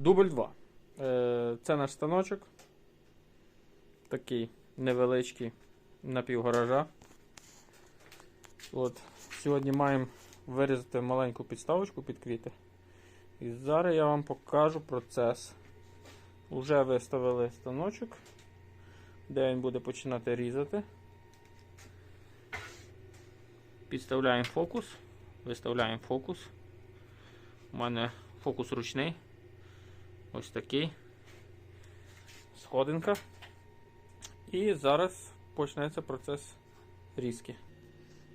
Дубль 2. Е, Це наш станочок. Такий невеличкий напівгаража. От. Сьогодні маємо вирізати маленьку підставочку під квіти. І зараз я вам покажу процес. Уже виставили станочок, де він буде починати різати. Підставляємо фокус, виставляємо фокус. У мене фокус ручний. Ось такий. Сходинка. І зараз почнеться процес різки.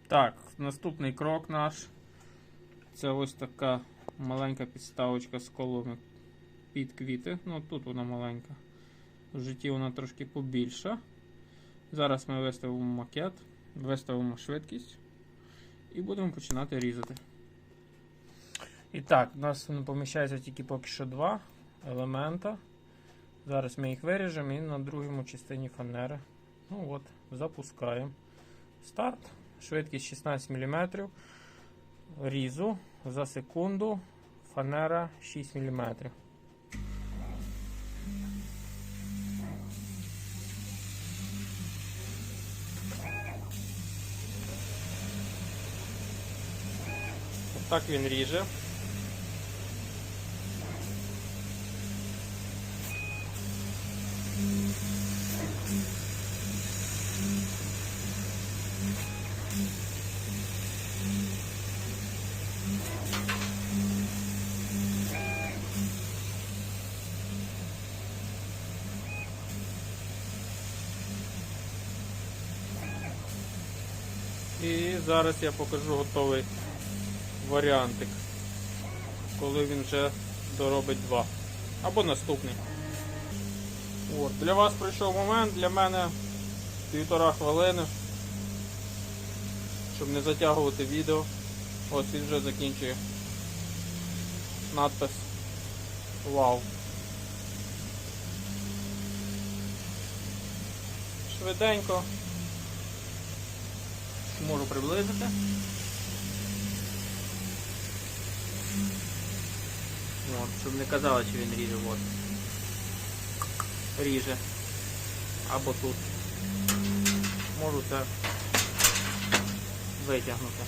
Так, наступний крок наш. Це ось така маленька підставочка з колами під квіти. Ну, тут вона маленька. В житті вона трошки побільша. Зараз ми виставимо макет, виставимо швидкість і будемо починати різати. І так, у нас поміщається тільки поки що два елемента. Зараз ми їх виріжемо і на другому частині фанери. Ну от, запускаємо. Старт. Швидкість 16 мм. Різу за секунду. Фанера 6 мм. Так він ріже. І зараз я покажу готовий варіантик, коли він вже доробить два. Або наступний. От, Для вас прийшов момент, для мене півтора хвилини, щоб не затягувати відео. Ось він вже закінчує надпис Вау. Швиденько. Можу приблизити. От, щоб не казали, чи він ріже от. Ріже. Або тут. Можу це витягнути.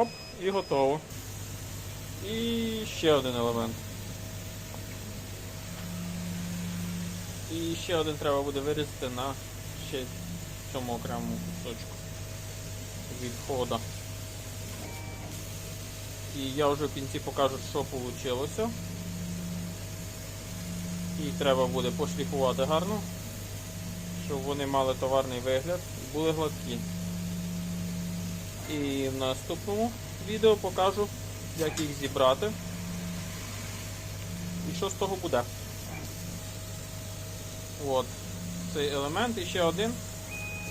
Оп, і готово. І ще один елемент. І ще один треба буде вирізати на ще цьому окремому кусочку відхода. І я вже в кінці покажу, що вийшло. І треба буде пошліфувати гарно, щоб вони мали товарний вигляд і були гладкі. І в наступному відео покажу, як їх зібрати і що з того буде. От, цей елемент і ще один.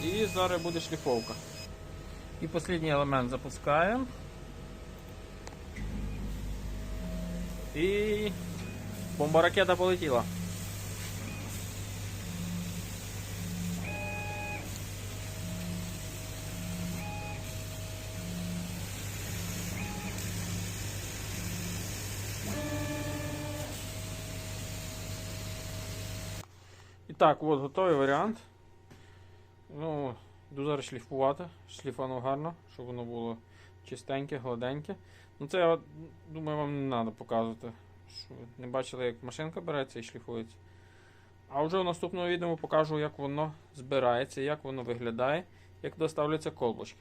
І зараз буде шліфовка. І останній елемент запускаємо. І бомба ракета полетіла. Так, от готовий варіант. Ну, йду зараз шліфувати. Шліфану гарно, щоб воно було чистеньке, гладеньке. Ну це я думаю, вам не треба показувати. Що не бачили, як машинка береться і шліфується. А вже в наступному відео покажу, як воно збирається, як воно виглядає, як доставляться колбочки.